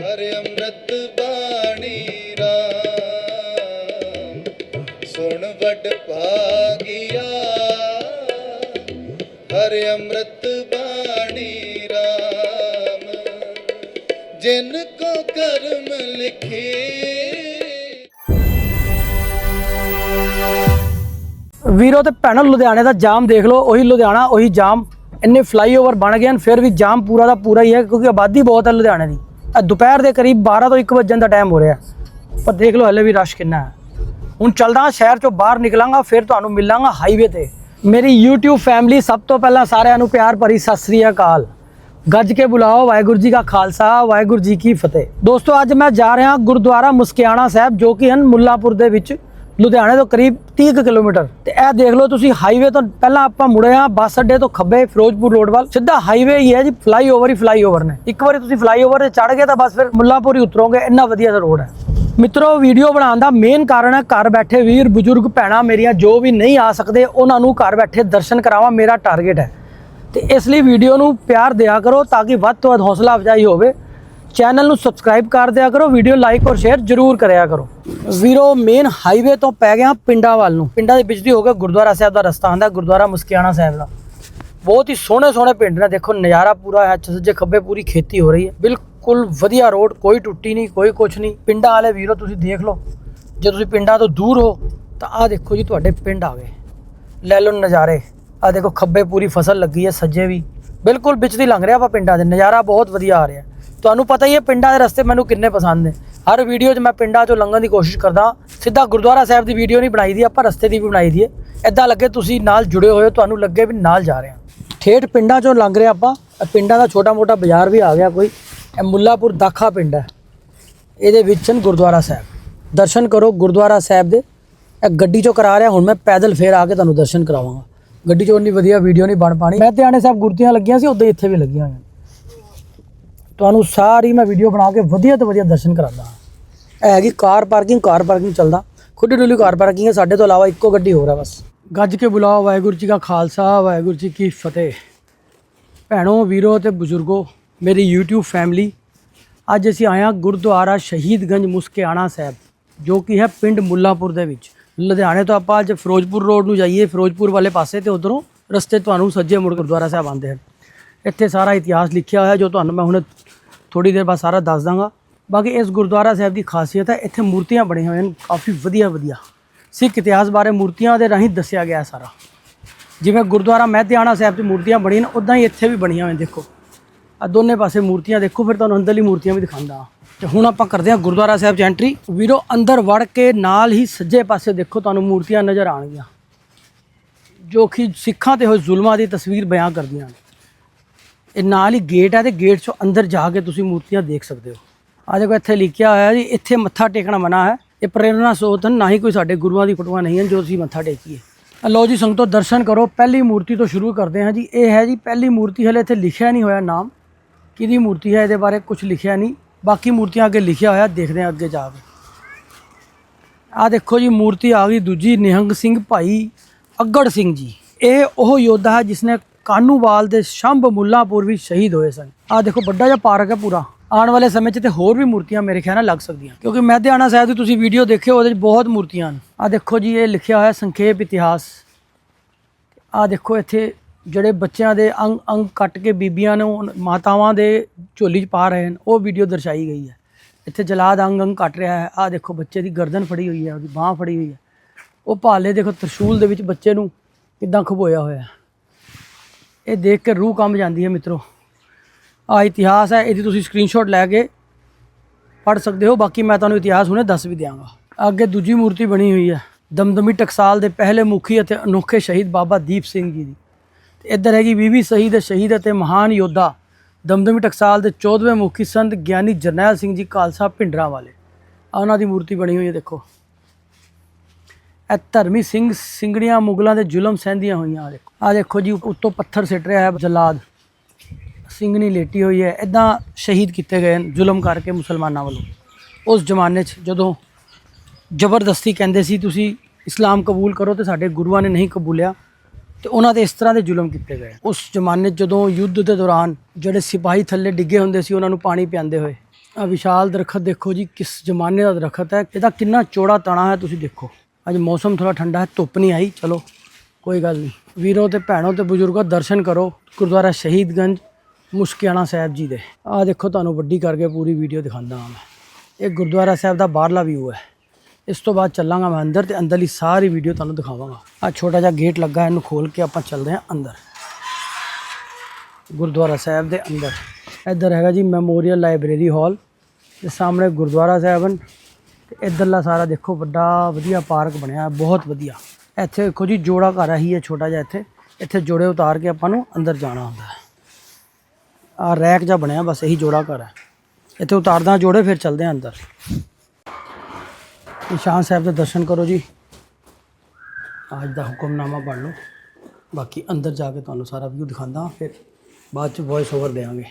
ਹਰ ਅੰਮ੍ਰਿਤ ਬਾਣੀ ਰਾਮ। ਸੁਣ ਵੱਡ ਭਾਗਿਆ। ਹਰ ਅੰਮ੍ਰਿਤ ਬਾਣੀ ਰਾਮ। ਜਿਨ ਕੋ ਕਰਮ ਲਿਖੇ। ਵੀਰੋ ਤੇ ਭੈਣੋ, ਲੁਧਿਆਣੇ ਦਾ ਜਾਮ ਦੇਖ ਲਓ, ਉਹੀ ਲੁਧਿਆਣਾ, ਉਹੀ ਜਾਮ। ਇੰਨੇ ਫਲਾਈਓਵਰ ਬਣ ਗਏ ਹਨ, ਫਿਰ ਵੀ ਜਾਮ ਪੂਰਾ ਦਾ ਪੂਰਾ ਹੀ ਹੈ, ਕਿਉਂਕਿ ਆਬਾਦੀ ਬਹੁਤ ਹੈ ਲੁਧਿਆਣੇ ਦੀ। ਦੁਪਹਿਰ ਦੇ ਕਰੀਬ 12 ਤੋਂ 1 ਵਜੇ ਦਾ ਟਾਈਮ ਹੋ ਰਿਹਾ ਪਰ ਦੇਖ ਲਓ ਹਲੇ ਵੀ ਰਸ਼ ਕਿੰਨਾ ਹੈ। ਹੁਣ ਚੱਲਦਾ ਸ਼ਹਿਰ ਚੋਂ ਬਾਹਰ ਨਿਕਲਾਂਗਾ, ਫਿਰ ਤੁਹਾਨੂੰ ਮਿਲਾਂਗਾ ਹਾਈਵੇ ਤੇ। ਮੇਰੀ YouTube ਫੈਮਿਲੀ ਸਭ ਤੋਂ ਪਹਿਲਾਂ ਸਾਰਿਆਂ ਨੂੰ ਪਿਆਰ ਭਰੀ ਸਤਿ ਸ੍ਰੀ ਅਕਾਲ। ਗੱਜ ਕੇ ਬੁਲਾਓ, ਵਾਹਿਗੁਰੂ ਜੀ ਕਾ ਖਾਲਸਾ, ਵਾਹਿਗੁਰੂ ਜੀ ਕੀ ਫਤਿਹ। ਦੋਸਤੋ, ਅੱਜ ਮੈਂ ਜਾ ਰਿਹਾ ਗੁਰਦੁਆਰਾ ਮੁਸਕਿਆਣਾ ਸਾਹਿਬ, ਜੋ ਕਿ ਹਨ ਮੁੱਲਾਪੁਰ ਦੇ ਵਿੱਚ। ਲੁਧਿਆਣੇ ਤੋਂ ਕਰੀਬ 30 ਕੁ ਕਿਲੋਮੀਟਰ। ਤੇ ਇਹ ਦੇਖ ਲਓ ਤੁਸੀਂ ਹਾਈਵੇ ਤੋਂ ਪਹਿਲਾਂ ਆਪਾਂ ਮੁੜੇ ਆ ਬੱਸ ਅੱਡੇ ਤੋਂ ਖੱਬੇ ਫਿਰੋਜ਼ਪੁਰ ਰੋਡ ਵੱਲ। ਸਿੱਧਾ ਹਾਈਵੇ ਹੀ ਹੈ ਜੀ ਫਲਾਈਓਵਰ ਹੀ ਫਲਾਈਓਵਰ ਨੇ। ਇੱਕ ਵਾਰੀ ਤੁਸੀਂ ਫਲਾਈਓਵਰ ਤੇ ਚੜ ਗਏ ਤਾਂ ਬਸ ਫਿਰ ਮੁੱਲਾਪੁਰ ਹੀ ਉਤਰੋਗੇ, ਇੰਨਾ ਵਧੀਆ ਦਾ ਰੋਡ ਹੈ। ਮਿੱਤਰੋ ਵੀਡੀਓ ਬਣਾਉਣ ਦਾ ਮੇਨ ਕਾਰਨ ਹੈ ਘਰ ਬੈਠੇ ਵੀਰ, ਬਜ਼ੁਰਗ, ਭੈਣਾਂ ਮੇਰੀਆਂ, ਜੋ ਵੀ ਨਹੀਂ ਆ ਸਕਦੇ, ਉਹਨਾਂ ਨੂੰ ਘਰ ਬੈਠੇ ਦਰਸ਼ਨ ਕਰਾਵਾਂ, ਮੇਰਾ ਟਾਰਗੇਟ ਹੈ। ਤੇ ਇਸ ਲਈ ਵੀਡੀਓ ਨੂੰ ਪਿਆਰ ਦਿਆ ਕਰੋ ਤਾਂ ਕਿ ਵੱਧ ਤੋਂ ਵੱਧ ਹੌਸਲਾ ਅਫਜ਼ਾਈ ਹੋਵੇ। ਚੈਨਲ ਨੂੰ ਸਬਸਕ੍ਰਾਈਬ ਕਰ ਦਿਆ ਕਰੋ ਵੀਡੀਓ ਲਾਈਕ ਔਰ ਸ਼ੇਅਰ ਜ਼ਰੂਰ ਕਰਿਆ ਕਰੋ। ਵੀਰੋ ਮੇਨ ਹਾਈਵੇ ਤੋਂ ਪੈ ਗਿਆ ਪਿੰਡਾਂ ਵੱਲ ਨੂੰ। ਪਿੰਡਾਂ ਦੇ ਵਿੱਚ ਦੀ ਹੋ ਕੇ ਗੁਰਦੁਆਰਾ ਸਾਹਿਬ ਦਾ ਰਸਤਾ ਆਉਂਦਾ ਗੁਰਦੁਆਰਾ ਮੁਸਕਿਆਣਾ ਸਾਹਿਬ ਦਾ। ਬਹੁਤ ਹੀ ਸੋਹਣੇ ਸੋਹਣੇ ਪਿੰਡ ਨੇ, ਦੇਖੋ ਨਜ਼ਾਰਾ ਪੂਰਾ ਹੈ ਸੱਜੇ ਖੱਬੇ ਪੂਰੀ ਖੇਤੀ ਹੋ ਰਹੀ ਹੈ। ਬਿਲਕੁਲ ਵਧੀਆ ਰੋਡ, ਕੋਈ ਟੁੱਟੀ ਨਹੀਂ, ਕੋਈ ਕੁਛ ਨਹੀਂ। ਪਿੰਡਾਂ ਵਾਲੇ ਵੀਰੋ, ਤੁਸੀਂ ਦੇਖ ਲਓ, ਜੇ ਤੁਸੀਂ ਪਿੰਡਾਂ ਤੋਂ ਦੂਰ ਹੋ, ਤਾਂ ਆਹ ਦੇਖੋ ਜੀ, ਤੁਹਾਡੇ ਪਿੰਡ ਆ ਗਏ। ਲੈ ਲਓ ਨਜ਼ਾਰੇ, ਆਹ ਦੇਖੋ ਖੱਬੇ ਪੂਰੀ ਫਸਲ ਲੱਗੀ ਹੈ, ਸੱਜੇ ਵੀ। ਬਿਲਕੁਲ ਵਿੱਚ ਦੀ ਲੰਘ ਰਿਹਾ ਆਪਾਂ ਪਿੰਡਾਂ ਦੇ, ਨਜ਼ਾਰਾ ਬਹੁਤ ਵਧੀਆ ਆ ਰਿਹਾ। ਤੁਹਾਨੂੰ ਪਤਾ ਹੀ ਹੈ, ਪਿੰਡਾਂ ਦੇ ਰਸਤੇ ਮੈਨੂੰ ਕਿੰਨੇ ਪਸੰਦ ਨੇ। ਹਰ ਵੀਡੀਓ 'ਚ ਮੈਂ ਪਿੰਡਾਂ 'ਚੋਂ ਲੰਘਣ ਦੀ ਕੋਸ਼ਿਸ਼ ਕਰਦਾ ਸਿੱਧਾ ਗੁਰਦੁਆਰਾ ਸਾਹਿਬ ਦੀ ਵੀਡੀਓ ਨਹੀਂ ਬਣਾਈ ਦੀ, ਆਪਾਂ ਰਸਤੇ ਦੀ ਵੀ ਬਣਾਈ ਦੀ ਹੈ। ਐਦਾਂ ਲੱਗੇ ਤੁਸੀਂ ਨਾਲ ਜੁੜੇ ਹੋਏ ਹੋ, ਤੁਹਾਨੂੰ ਲੱਗੇ ਵੀ ਨਾਲ ਜਾ ਰਹੇ ਹਾਂ। ਠੇਠ ਪਿੰਡਾਂ 'ਚੋਂ ਲੰਘ ਰਹੇ ਆਪਾਂ ਪਿੰਡਾਂ ਦਾ ਛੋਟਾ ਮੋਟਾ ਬਾਜ਼ਾਰ ਵੀ ਆ ਗਿਆ ਕੋਈ। ਇਹ ਮੁੱਲਾਪੁਰ ਦਾਖਾ ਪਿੰਡ ਹੈ। ਇਹਦੇ ਵਿੱਚ ਹਨ ਗੁਰਦੁਆਰਾ ਸਾਹਿਬ। ਦਰਸ਼ਨ ਕਰੋ ਗੁਰਦੁਆਰਾ ਸਾਹਿਬ ਦੇ। ਇਹ ਗੱਡੀ ਚੋਂ ਕਰਾ ਰਿਹਾ, ਹੁਣ ਮੈਂ ਪੈਦਲ ਫੇਰ ਆ ਕੇ ਤੁਹਾਨੂੰ ਦਰਸ਼ਨ ਕਰਾਵਾਂਗਾ। ਗੱਡੀ ਚੋਂ ਇੰਨੀ ਵਧੀਆ ਵੀਡੀਓ ਨਹੀਂ ਬਣ ਪਾਣੀ। ਮੈਂ ਧਿਆਨੇ ਸਾਹਿਬ ਗੁਰਦੀਆਂ ਲੱਗੀਆਂ ਸੀ, ਉਦਾਂ ਇੱਥੇ ਵੀ ਲੱਗੀਆਂ ਹੋਈਆਂ ਤੁਹਾਨੂੰ ਸਾਰੀ ਮੈਂ ਵੀਡੀਓ ਬਣਾ ਕੇ ਵਧੀਆ ਤੋਂ ਵਧੀਆ ਦਰਸ਼ਨ ਕਰਾਉਂਦਾ। ਹਾਂ ਇਹ ਹੈਗੀ ਕਾਰ ਪਾਰਕਿੰਗ ਕਾਰ ਪਾਰਕਿੰਗ ਚੱਲਦਾ। ਖੁੱਡੀ ਡੁੱਲੀ ਕਾਰ ਪਾਰਕਿੰਗ ਹੈ, ਸਾਡੇ ਤੋਂ ਇਲਾਵਾ ਇੱਕੋ ਗੱਡੀ ਹੋਰ ਹੈ ਬਸ। ਗੱਜ ਕੇ ਬੁਲਾਓ, ਵਾਹਿਗੁਰੂ ਜੀ ਕਾ ਖਾਲਸਾ, ਵਾਹਿਗੁਰੂ ਜੀ ਕੀ ਫਤਿਹ। ਭੈਣੋ, ਵੀਰੋ ਤੇ ਬਜ਼ੁਰਗੋ, ਮੇਰੀ YouTube ਫੈਮਿਲੀ ਅੱਜ ਅਸੀਂ ਆਏ ਹਾਂ ਗੁਰਦੁਆਰਾ ਸ਼ਹੀਦਗੰਜ ਮੁਸਕਿਆਣਾ ਸਾਹਿਬ, ਜੋ ਕਿ ਹੈ ਪਿੰਡ ਮੁੱਲਾਪੁਰ ਦੇ ਵਿੱਚ। ਲੁਧਿਆਣੇ ਤੋਂ ਆਪਾਂ ਅੱਜ ਫਿਰੋਜ਼ਪੁਰ ਰੋਡ ਨੂੰ ਜਾਈਏ। ਫਿਰੋਜ਼ਪੁਰ ਵਾਲੇ ਪਾਸੇ ਤੇ ਉਧਰੋਂ ਰਸਤੇ ਤੁਹਾਨੂੰ ਸੱਜੇ ਮੁੜ ਗੁਰਦੁਆਰਾ ਸਾਹਿਬ ਆਉਂਦੇ ਹਨ। ਇੱਥੇ ਸਾਰਾ ਇਤਿਹਾਸ ਲਿਖਿਆ ਹੋਇਆ ਜੋ ਤੁਹਾਨੂੰ ਮੈਂ ਹੁਣ ਥੋੜੀ ਦੇਰ ਬਾਅਦ ਸਾਰਾ ਦੱਸ ਦਾਂਗਾ। ਬਾਕੀ ਇਸ ਗੁਰਦੁਆਰਾ ਸਾਹਿਬ ਦੀ ਖਾਸੀਅਤ ਹੈ, ਇੱਥੇ ਮੂਰਤੀਆਂ ਬਣੀਆਂ ਹੋਈਆਂ ਹਨ ਕਾਫੀ ਵਧੀਆ ਵਧੀਆ। ਸਿੱਖ ਇਤਿਹਾਸ ਬਾਰੇ ਮੂਰਤੀਆਂ ਦੇ ਰਾਹੀਂ ਦੱਸਿਆ ਗਿਆ ਸਾਰਾ। ਜਿਵੇਂ ਗੁਰਦੁਆਰਾ ਮਹਿਤਿਆਣਾ ਸਾਹਿਬ 'ਚ ਮੂਰਤੀਆਂ ਬਣੀਆਂ ਨੇ, ਉਦਾਂ ਹੀ ਇੱਥੇ ਵੀ ਬਣੀਆਂ ਹੋਈਆਂ ਦੇਖੋ। ਆ ਦੋਨੇ ਪਾਸੇ ਮੂਰਤੀਆਂ ਦੇਖੋ, ਫਿਰ ਤੁਹਾਨੂੰ ਅੰਦਰਲੀ ਮੂਰਤੀਆਂ ਵੀ ਦਿਖਾਉਂਦਾ ਹਾਂ। ਤੇ ਹੁਣ ਆਪਾਂ ਕਰਦੇ ਹਾਂ ਗੁਰਦੁਆਰਾ ਸਾਹਿਬ 'ਚ ਐਂਟਰੀ ਵੀਰੋ, ਅੰਦਰ ਵੜ ਕੇ ਨਾਲ ਹੀ ਸੱਜੇ ਪਾਸੇ ਦੇਖੋ, ਤੁਹਾਨੂੰ ਮੂਰਤੀਆਂ ਨਜ਼ਰ ਆਣਗੀਆਂ ਜੋ ਕਿ ਸਿੱਖਾਂ ਤੇ ਹੋਏ ਜ਼ੁਲਮਾਂ ਦੀ ਤਸਵੀਰ ਬਿਆਨ ਕਰਦੀਆਂ ਨੇ। ਇਹ ਨਾਲ ਹੀ ਗੇਟ ਹੈ ਤੇ ਗੇਟ 'ਚੋਂ ਅੰਦਰ ਜਾ ਕੇ ਤੁਸੀਂ ਮੂਰਤੀਆਂ ਦੇਖ ਸਕਦੇ ਹੋ। ਆ ਦੇਖੋ, ਇੱਥੇ ਲਿਖਿਆ ਹੋਇਆ ਜੀ, ਇੱਥੇ ਮੱਥਾ ਟੇਕਣਾ ਮਨਾ ਹੈ। ਇਹ ਪ੍ਰੇਰਣਾ ਸੋਤ ਹਨ, ਨਾ ਹੀ ਕੋਈ ਸਾਡੇ ਗੁਰੂਆਂ ਦੀ ਫੋਟੋਆਂ ਨਹੀਂ ਹਨ ਜੋ ਅਸੀਂ ਮੱਥਾ ਟੇਕੀਏ। ਆ ਲਓ ਜੀ, ਸੰਗਤੋ, ਦਰਸ਼ਨ ਕਰੋ। ਪਹਿਲੀ ਮੂਰਤੀ ਤੋਂ ਸ਼ੁਰੂ ਕਰਦੇ ਹਾਂ ਜੀ। ਇਹ ਹੈ ਜੀ, ਪਹਿਲੀ ਮੂਰਤੀ, ਹਲੇ ਇੱਥੇ ਲਿਖਿਆ ਨਹੀਂ ਹੋਇਆ ਨਾਮ। ਕਿਹਦੀ ਮੂਰਤੀ ਹੈ, ਇਹਦੇ ਬਾਰੇ ਕੁਝ ਲਿਖਿਆ ਨਹੀਂ। ਬਾਕੀ ਮੂਰਤੀਆਂ ਅੱਗੇ ਲਿਖਿਆ ਹੋਇਆ, ਦੇਖਦੇ ਹਾਂ ਅੱਗੇ ਜਾ ਕੇ। ਆ ਦੇਖੋ ਜੀ, ਮੂਰਤੀ ਆ ਗਈ ਦੂਜੀ, ਨਿਹੰਗ ਸਿੰਘ ਭਾਈ ਅਗੜ ਸਿੰਘ ਜੀ। ਇਹ ਉਹ ਯੋਧਾ ਹੈ ਜਿਸਨੇ ਕਾਨੂੰਵਾਲ ਦੇ ਸ਼ੰਭ ਮੁੱਲਾਪੁਰ ਵੀ ਸ਼ਹੀਦ ਹੋਏ ਸਨ। ਆ ਦੇਖੋ, ਵੱਡਾ ਜਿਹਾ ਪਾਰਕ ਹੈ ਪੂਰਾ। ਆਉਣ ਵਾਲੇ ਸਮੇਂ 'ਚ ਤੇ ਹੋਰ ਵੀ ਮੂਰਤੀਆਂ ਮੇਰੇ ਖਿਆਲ ਨਾਲ ਲੱਗ ਸਕਦੀਆਂ। ਕਿਉਂਕਿ ਮਹਿਦਿਆਣਾ ਸਾਹਿਬ ਦੀ ਤੁਸੀਂ ਵੀਡੀਓ ਦੇਖਿਓ, ਉਹਦੇ 'ਚ ਬਹੁਤ ਮੂਰਤੀਆਂ ਹਨ। ਆ ਦੇਖੋ ਜੀ, ਇਹ ਲਿਖਿਆ ਹੋਇਆ ਸੰਖੇਪ ਇਤਿਹਾਸ। ਆ ਦੇਖੋ, ਇੱਥੇ ਜਿਹੜੇ ਬੱਚਿਆਂ ਦੇ ਅੰਗ ਅੰਗ ਕੱਟ ਕੇ ਬੀਬੀਆਂ ਨੂੰ, ਮਾਤਾਵਾਂ ਦੇ ਝੋਲੀ 'ਚ ਪਾ ਰਹੇ ਹਨ, ਉਹ ਵੀਡੀਓ ਦਰਸਾਈ ਗਈ ਹੈ। ਇੱਥੇ ਜਲਾਦ ਅੰਗ ਅੰਗ ਕੱਟ ਰਿਹਾ ਹੈ। ਆ ਦੇਖੋ, ਬੱਚੇ ਦੀ ਗਰਦਨ ਫੜੀ ਹੋਈ ਹੈ, ਉਹਦੀ ਬਾਹ ਫੜੀ ਹੋਈ ਹੈ। ਉਹ ਭਾਲੇ ਦੇਖੋ, ਤਰਸ਼ੂਲ ਦੇ ਵਿੱਚ ਬੱਚੇ ਨੂੰ ਕਿਦਾਂ ਖਬੋਇਆ ਹੋਇਆ ਹੈ। ਇਹ ਦੇਖ ਕੇ ਰੂਹ ਕੰਬ ਜਾਂਦੀ ਹੈ ਮਿੱਤਰੋ। ਆ ਇਤਿਹਾਸ ਹੈ, ਇਹਦੀ ਤੁਸੀਂ ਸਕਰੀਨਸ਼ਾਟ ਲੈ ਕੇ ਪੜ ਸਕਦੇ ਹੋ। ਬਾਕੀ ਮੈਂ ਤੁਹਾਨੂੰ ਇਤਿਹਾਸ ਹੁਣੇ ਦੱਸ ਵੀ ਦਿਆਂਗਾ। ਅੱਗੇ ਦੂਜੀ ਮੂਰਤੀ ਬਣੀ ਹੋਈ ਹੈ, ਦਮਦਮੀ ਟਕਸਾਲ ਦੇ ਪਹਿਲੇ ਮੁਖੀ ਅਤੇ ਅਨੋਖੇ ਸ਼ਹੀਦ ਬਾਬਾ ਦੀਪ ਸਿੰਘ ਜੀ ਦੀ। ਤੇ ਇੱਧਰ ਹੈਗੀ ਬੀਬੀ ਸ਼ਹੀਦ ਸ਼ਹੀਦ ਅਤੇ ਮਹਾਨ ਯੋਧਾ, ਦਮਦਮੀ ਟਕਸਾਲ ਦੇ 14ਵੇਂ ਮੁਖੀ ਸੰਤ ਗਿਆਨੀ ਜਰਨੈਲ ਸਿੰਘ ਜੀ ਖਾਲਸਾ ਭਿੰਡਰਾਂ ਵਾਲੇ ਉਹਨਾਂ ਦੀ ਮੂਰਤੀ ਬਣੀ ਹੋਈ ਹੈ, ਦੇਖੋ। ਇਹ ਧਰਮੀ ਸਿੰਘ, ਸਿੰਘੜੀਆਂ, ਮੁਗਲਾਂ ਦੇ ਜ਼ੁਲਮ ਸਹਿੰਦੀਆਂ ਹੋਈਆਂ। ਆ ਦੇਖੋ। ਆ ਦੇਖੋ ਜੀ, ਉੱਤੋਂ ਪੱਥਰ ਸਿੱਟ ਰਿਹਾ ਹੈ ਜਲਾਦ। ਸਿੰਘਣੀ ਲੇਟੀ ਹੋਈ ਹੈ। ਇਦਾਂ ਸ਼ਹੀਦ ਕੀਤੇ ਗਏ ਹਨ ਜ਼ੁਲਮ ਕਰਕੇ ਮੁਸਲਮਾਨਾਂ ਵੱਲੋਂ। ਉਸ ਜ਼ਮਾਨੇ 'ਚ ਜਦੋਂ ਜ਼ਬਰਦਸਤੀ ਕਹਿੰਦੇ ਸੀ, ਤੁਸੀਂ ਇਸਲਾਮ ਕਬੂਲ ਕਰੋ ਤੇ ਸਾਡੇ ਗੁਰੂਆਂ ਨੇ ਨਹੀਂ ਕਬੂਲਿਆ, ਤੇ ਉਹਨਾਂ ਦੇ ਇਸ ਤਰ੍ਹਾਂ ਦੇ ਜ਼ੁਲਮ ਕੀਤੇ ਗਏ ਉਸ ਜ਼ਮਾਨੇ ਜਦੋਂ ਯੁੱਧ ਦੇ ਦੌਰਾਨ ਜਿਹੜੇ ਸਿਪਾਹੀ ਥੱਲੇ ਡਿੱਗੇ ਹੁੰਦੇ ਸੀ, ਉਹਨਾਂ ਨੂੰ ਪਾਣੀ ਪਿਆਉਂਦੇ ਹੋਏ। ਆ ਵਿਸ਼ਾਲ ਦਰਖਤ ਦੇਖੋ ਜੀ, ਕਿਸ ਜ਼ਮਾਨੇ ਦਾ ਦਰਖਤ ਹੈ। ਇਹਦਾ ਕਿੰਨਾ ਚੌੜਾ ਤਣਾ ਹੈ ਤੁਸੀਂ ਦੇਖੋ। ਅੱਜ ਮੌਸਮ ਥੋੜਾ ਠੰਡਾ ਹੈ, ਧੁੱਪ ਨਹੀਂ ਆਈ, ਚਲੋ, ਕੋਈ ਗੱਲ ਨਹੀਂ। ਵੀਰੋ ਤੇ ਭੈਣੋ ਤੇ ਬਜ਼ੁਰਗੋ, ਦਰਸ਼ਨ ਕਰੋ ਗੁਰਦੁਆਰਾ ਸ਼ਹੀਦਗੰਜ ਮੁਸ਼ਕਿਆਣਾ ਸਾਹਿਬ ਜੀ ਦੇ। ਆ ਦੇਖੋ ਤੁਹਾਨੂੰ ਵੱਡੀ ਕਰਕੇ ਪੂਰੀ ਵੀਡੀਓ ਦਿਖਾਉਂਦਾ ਹਾਂ ਮੈਂ। ਇਹ ਗੁਰਦੁਆਰਾ ਸਾਹਿਬ ਦਾ ਬਾਹਰਲਾ ਵਿਊ ਹੈ। ਇਸ ਤੋਂ ਬਾਅਦ ਚੱਲਾਂਗਾ ਮੈਂ ਅੰਦਰ ਤੇ ਅੰਦਰਲੀ ਸਾਰੀ ਵੀਡੀਓ ਤੁਹਾਨੂੰ ਦਿਖਾਵਾਂਗਾ। ਆ ਛੋਟਾ ਜਿਹਾ ਗੇਟ ਲੱਗਾ, ਇਹਨੂੰ ਖੋਲ ਕੇ ਆਪਾਂ ਚੱਲਦੇ ਹਾਂ ਅੰਦਰ। ਗੁਰਦੁਆਰਾ ਸਾਹਿਬ ਦੇ ਅੰਦਰ। ਇੱਧਰ ਹੈਗਾ ਜੀ ਮੈਮੋਰੀਅਲ ਲਾਇਬ੍ਰੇਰੀ ਹਾਲ ਤੇ ਸਾਹਮਣੇ ਗੁਰਦੁਆਰਾ ਸਾਹਿਬ ਹਨ। ਤੇ ਇੱਧਰਲਾ ਸਾਰਾ ਦੇਖੋ ਵੱਡਾ ਵਧੀਆ ਪਾਰਕ ਬਣਿਆ ਹੈ, ਬਹੁਤ ਵਧੀਆ। ਇੱਥੇ ਦੇਖੋ ਜੀ ਜੋੜਾ ਘਰ ਹੀ ਹੈ ਛੋਟਾ ਜਿਹਾ ਇੱਥੇ। ਇੱਥੇ ਜੋੜੇ ਉਤਾਰ ਕੇ ਆਪਾਂ ਨੂੰ ਅੰਦਰ ਜਾਣਾ ਹੁੰਦਾ ਹੈ। ਆ ਰੈਕ ਜਿਹਾ ਬਣਿਆ ਬਸ ਇਹੀ ਜੋੜਾ ਘਰ ਹੈ। ਇੱਥੇ ਉਤਾਰਦਾ ਜੋੜੇ ਫਿਰ ਚੱਲਦੇ ਹਾਂ ਅੰਦਰ। ਨਿਸ਼ਾਨ ਸਾਹਿਬ ਦੇ ਦਰਸ਼ਨ ਕਰੋ ਜੀ। ਅੱਜ ਦਾ ਹੁਕਮਨਾਮਾ ਪੜ੍ਹ ਲਓ। ਬਾਕੀ ਅੰਦਰ ਜਾ ਕੇ ਤੁਹਾਨੂੰ ਸਾਰਾ ਵਿਊ ਦਿਖਾਉਂਦਾ ਫਿਰ ਬਾਅਦ ਚ ਵੌਇਸ ਓਵਰ ਦੇਵਾਂਗੇ।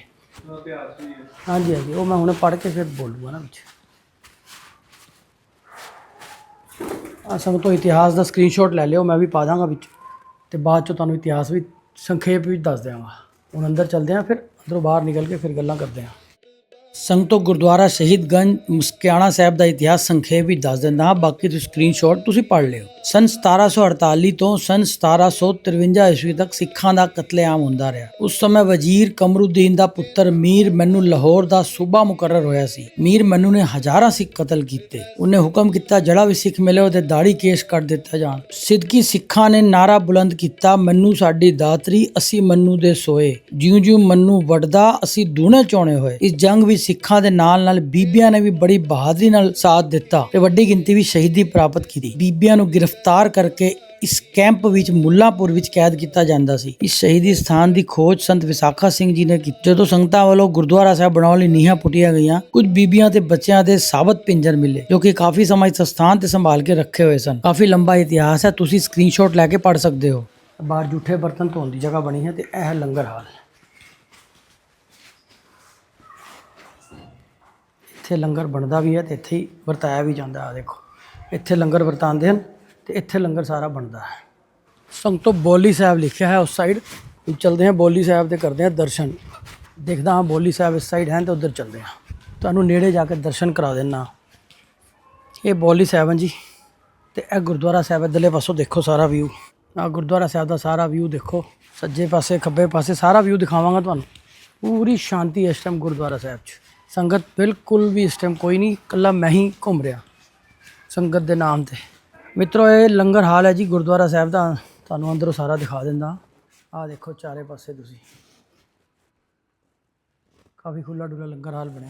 ਹਾਂਜੀ ਹਾਂਜੀ ਉਹ ਮੈਂ ਹੁਣੇ ਪੜ੍ਹ ਕੇ ਫਿਰ ਬੋਲੂਗਾ ਨਾ ਵਿੱਚ। ਆ ਸੰਗ ਤੋਂ ਇਤਿਹਾਸ ਦਾ ਸਕਰੀਨਸ਼ਾਟ ਲੈ ਲਿਓ, ਮੈਂ ਵੀ ਪਾ ਦਾਂਗਾ ਵਿੱਚ। ਤੇ ਬਾਅਦ ਚ ਤੁਹਾਨੂੰ ਇਤਿਹਾਸ ਵੀ, ਸੰਖੇਪ ਵਿੱਚ ਦੱਸ ਦਿਆਂਗਾ। ਹੁਣ ਅੰਦਰ ਚੱਲਦੇ ਹਾਂ ਫਿਰ ਅੰਦਰੋਂ ਬਾਹਰ ਨਿਕਲ ਕੇ ਫਿਰ ਗੱਲਾਂ ਕਰਦੇ ਹਾਂ ਸੰਗਤੋ, ਗੁਰਦੁਆਰਾ ਸ਼ਹੀਦਗੰਜ ਮੁਸਕਿਆਣਾ ਸਾਹਿਬ ਦਾ ਇਤਿਹਾਸ ਸੰਖੇਪ ਵਿੱਚ ਦੱਸ ਦਿੰਦਾ ਹਾਂ ਬਾਕੀ ਤੁਸੀਂ ਸਕਰੀਨਸ਼ਾਟ ਤੁਸੀਂ ਪੜ੍ਹ ਲਿਓ। ਸਨ 1748 ਤੋਂ ਸਨ 1753 ਈਸਵੀ ਤੱਕ ਸਿੱਖਾਂ ਦਾ ਕਤਲੇਆਮ ਹੁੰਦਾ ਰਿਹਾ। ਉਸ ਸਮੇਂ ਵਜ਼ੀਰ ਕਮਰੁਦੀਨ ਦਾ ਪੁੱਤਰ ਮੀਰ ਮੈਨੂੰ ਲਾਹੌਰ ਦਾ ਸੂਬਾ ਮੁਕਰਰ ਹੋਇਆ ਸੀ। ਮੀਰ ਮੈਨੂੰ ਨੇ ਹਜ਼ਾਰਾਂ ਸਿੱਖ ਕਤਲ ਕੀਤੇ। ਉਹਨੇ ਹੁਕਮ ਕੀਤਾ ਜਿਹੜਾ ਵੀ ਸਿੱਖ ਮਿਲੇ ਉਹਦੇ ਦਾੜੀ ਕੇਸ ਕੱਟ ਦਿੱਤਾ ਜਾਣ। ਸਿੱਧਕੀ ਸਿੱਖਾਂ ਨੇ ਨਾਰਾ ਬੁਲੰਦ ਕੀਤਾ, ਮੈਨੂੰ ਸਾਡੀ ਦਾਤਰੀ, ਅਸੀਂ ਮੰਨੂ ਦੇ ਸੋਏ। ਜਿਉਂ-ਜਿਉਂ ਮੰਨੂ ਵੱਡਦਾ ਅਸੀਂ ਦੂਣੇ ਚੋਣੇ ਹੋਏ। ਇਸ ਜੰਗ ਵਿੱਚ ਸਿੱਖਾਂ ਦੇ ਨਾਲ ਨਾਲ ਬੀਬੀਆਂ ਨੇ ਵੀ ਬੜੀ ਬਹਾਦਰੀ ਨਾਲ ਸਾਥ ਦਿੱਤਾ ਤੇ ਵੱਡੀ ਗਿਣਤੀ ਵਿੱਚ ਸ਼ਹੀਦੀ ਪ੍ਰਾਪਤ ਕੀਤੀ। ਬੀਬੀਆਂ ਨੂੰ ਗ੍ਰਿਫਤਾਰ ਕਰਕੇ ਇਸ ਕੈਂਪ ਵਿੱਚ ਮੁੱਲਾਪੁਰ ਵਿੱਚ ਕੈਦ ਕੀਤਾ ਜਾਂਦਾ ਸੀ। ਇਸ ਸ਼ਹੀਦੀ ਸਥਾਨ ਦੀ ਖੋਜ ਸੰਤ ਵਿਸਾਖਾ ਸਿੰਘ ਜੀ ਨੇ ਕੀਤੀ। ਜਦੋਂ ਸੰਗਤਾਂ ਵੱਲੋਂ ਗੁਰਦੁਆਰਾ ਸਾਹਿਬ ਬਣਾਉਣ ਲਈ ਨੀਹਾਂ ਪੁੱਟੀਆਂ ਗਈਆਂ, ਕੁਝ ਬੀਬੀਆਂ ਤੇ ਬੱਚਿਆਂ ਦੇ ਸਾਬਤ ਪਿੰਜਰ ਮਿਲੇ, ਜੋ ਕਿ ਕਾਫੀ ਸਮਾਂ ਇਸ ਸਥਾਨ ਤੇ ਸੰਭਾਲ ਕੇ ਰੱਖੇ ਹੋਏ ਸਨ। ਕਾਫੀ ਲੰਬਾ ਇਤਿਹਾਸ ਹੈ, ਤੁਸੀਂ ਸਕਰੀਨਸ਼ਾਟ ਲੈ ਕੇ ਪੜ੍ਹ ਸਕਦੇ ਹੋ। ਬਾਹਰ ਜੂਠੇ ਬਰਤਨ ਧੋਣ ਦੀ ਜਗ੍ਹਾ ਬਣੀ ਹੈ ਤੇ ਇਹ ਲੰਗਰ ਹਾਲ। ਇੱਥੇ ਲੰਗਰ ਬਣਦਾ ਵੀ ਹੈ ਤੇ ਇੱਥੇ ਹੀ ਵਰਤਾਇਆ ਵੀ ਜਾਂਦਾ ਆ ਦੇਖੋ। ਇੱਥੇ ਲੰਗਰ ਵਰਤਾਉਂਦੇ ਹਨ। ਤੇ ਇੱਥੇ ਲੰਗਰ ਸਾਰਾ ਬਣਦਾ ਹੈ। ਸੰਗਤੋਂ ਬੋਲੀ ਸਾਹਿਬ ਲਿਖਿਆ ਹੈ ਉਸ ਸਾਈਡ ਚੱਲਦੇ ਹਾਂ ਬੋਲੀ ਸਾਹਿਬ ਤੇ ਕਰਦੇ ਹਾਂ ਦਰਸ਼ਨ। ਦੇਖਦਾ ਹਾਂ ਬੋਲੀ ਸਾਹਿਬ ਇਸ ਸਾਈਡ ਹੈ ਤੇ ਉਧਰ ਚੱਲਦੇ ਹਾਂ। ਤੁਹਾਨੂੰ ਨੇੜੇ ਜਾ ਕੇ ਦਰਸ਼ਨ ਕਰਾ ਦੇਣਾ ਇਹ ਬੋਲੀ ਸਾਹਿਬ ਹੈ ਜੀ ਤੇ ਇਹ ਗੁਰਦੁਆਰਾ ਸਾਹਿਬ ਇੱਧਰਲੇ ਪਾਸੋਂ ਦੇਖੋ ਸਾਰਾ ਵਿਊ ਆ ਗੁਰਦੁਆਰਾ ਸਾਹਿਬ ਦਾ ਸਾਰਾ ਵਿਊ ਦੇਖੋ। ਸੱਜੇ ਪਾਸੇ, ਖੱਬੇ ਪਾਸੇ ਸਾਰਾ ਵਿਊ ਦਿਖਾਵਾਂਗਾ ਤੁਹਾਨੂੰ। ਪੂਰੀ ਸ਼ਾਂਤੀ ਇਸ ਟਾਈਮ ਗੁਰਦੁਆਰਾ ਸਾਹਿਬ 'ਚ। ਸੰਗਤ ਬਿਲਕੁਲ ਵੀ ਇਸ ਟਾਈਮ ਕੋਈ ਨਹੀਂ, ਇਕੱਲਾ ਮੈਂ ਹੀ ਘੁੰਮ ਰਿਹਾ। ਸੰਗਤ ਦੇ ਨਾਮ ਤੇ। ਮਿੱਤਰੋ, ਇਹ ਲੰਗਰ ਹਾਲ ਹੈ ਜੀ ਗੁਰਦੁਆਰਾ ਸਾਹਿਬ ਦਾ। ਤੁਹਾਨੂੰ ਅੰਦਰੋਂ ਸਾਰਾ ਦਿਖਾ ਦਿੰਦਾ। ਆਹ ਦੇਖੋ, ਚਾਰੇ ਪਾਸੇ ਤੁਸੀਂ। ਕਾਫੀ ਖੁੱਲਾ ਡੁੱਲਾ ਲੰਗਰ ਹਾਲ ਬਣਿਆ।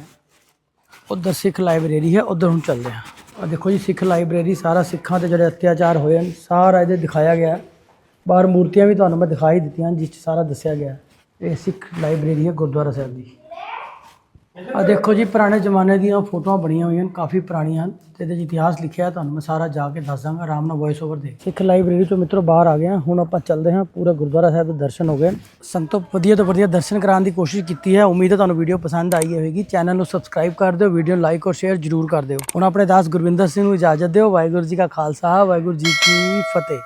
ਉਧਰ ਸਿੱਖ ਲਾਇਬ੍ਰੇਰੀ ਹੈ, ਉਧਰ ਹੁਣ ਚੱਲਦੇ ਹਾਂ। ਆ ਦੇਖੋ ਜੀ, ਸਿੱਖ ਲਾਇਬ੍ਰੇਰੀ, ਸਾਰਾ ਸਿੱਖਾਂ ਤੇ ਜਿਹੜੇ ਅਤਿਆਚਾਰ ਹੋਏ ਹਨ, ਸਾਰਾ ਇਹਦੇ ਦਿਖਾਇਆ ਗਿਆ ਬਾਹਰ ਮੂਰਤੀਆਂ ਵੀ ਤੁਹਾਨੂੰ ਮੈਂ ਦਿਖਾਈ ਦਿੱਤੀਆਂ, ਜਿਸ 'ਚ ਸਾਰਾ ਦੱਸਿਆ ਗਿਆ ਇਹ ਸਿੱਖ ਲਾਇਬ੍ਰੇਰੀ ਹੈ ਗੁਰਦੁਆਰਾ ਸਾਹਿਬ ਦੀ। ਆ ਦੇਖੋ ਜੀ, ਪੁਰਾਣੇ ਜ਼ਮਾਨੇ ਦੀਆਂ ਫੋਟੋਆਂ ਬਣੀਆਂ ਹੋਈਆਂ ਹਨ ਕਾਫੀ ਪੁਰਾਣੀਆਂ ਹਨ ਤੇ ਇਹਦੇ 'ਚ ਇਤਿਹਾਸ ਲਿਖਿਆ ਤੁਹਾਨੂੰ ਮੈਂ ਸਾਰਾ ਜਾ ਕੇ ਦੱਸ ਦਾਂਗਾ ਆਰਾਮ ਨਾਲ ਵੌਇਸ ਓਵਰ ਦੇ ਸਿੱਖ ਲਾਇਬ੍ਰੇਰੀ ਤੋਂ ਮਿੱਤਰੋ ਬਾਹਰ ਆ ਗਏ ਹਾਂ, ਹੁਣ ਆਪਾਂ ਚੱਲਦੇ ਹਾਂ, ਪੂਰਾ ਗੁਰਦੁਆਰਾ ਸਾਹਿਬ ਦੇ ਦਰਸ਼ਨ ਹੋ ਗਏ। ਸੰਤੋ, ਵਧੀਆ ਤੋਂ ਵਧੀਆ ਦਰਸ਼ਨ ਕਰਾਉਣ ਦੀ ਕੋਸ਼ਿਸ਼ ਕੀਤੀ ਹੈ, ਉਮੀਦ ਹੈ ਤੁਹਾਨੂੰ ਵੀਡੀਓ ਪਸੰਦ ਆਈ ਹੋਵੇਗੀ। ਚੈਨਲ ਨੂੰ ਸਬਸਕ੍ਰਾਈਬ ਕਰ ਦਿਓ ਵੀਡੀਓ ਨੂੰ ਲਾਈਕ ਔਰ ਸ਼ੇਅਰ ਜ਼ਰੂਰ ਕਰ ਦਿਓ। ਹੁਣ ਆਪਣੇ ਦਾਸ ਗੁਰਵਿੰਦਰ ਸਿੰਘ ਨੂੰ ਇਜਾਜ਼ਤ ਦਿਓ, ਵਾਹਿਗੁਰੂ ਜੀ ਕਾ ਖਾਲਸਾ, ਵਾਹਿਗੁਰੂ ਜੀ ਕੀ ਫਤਿਹ।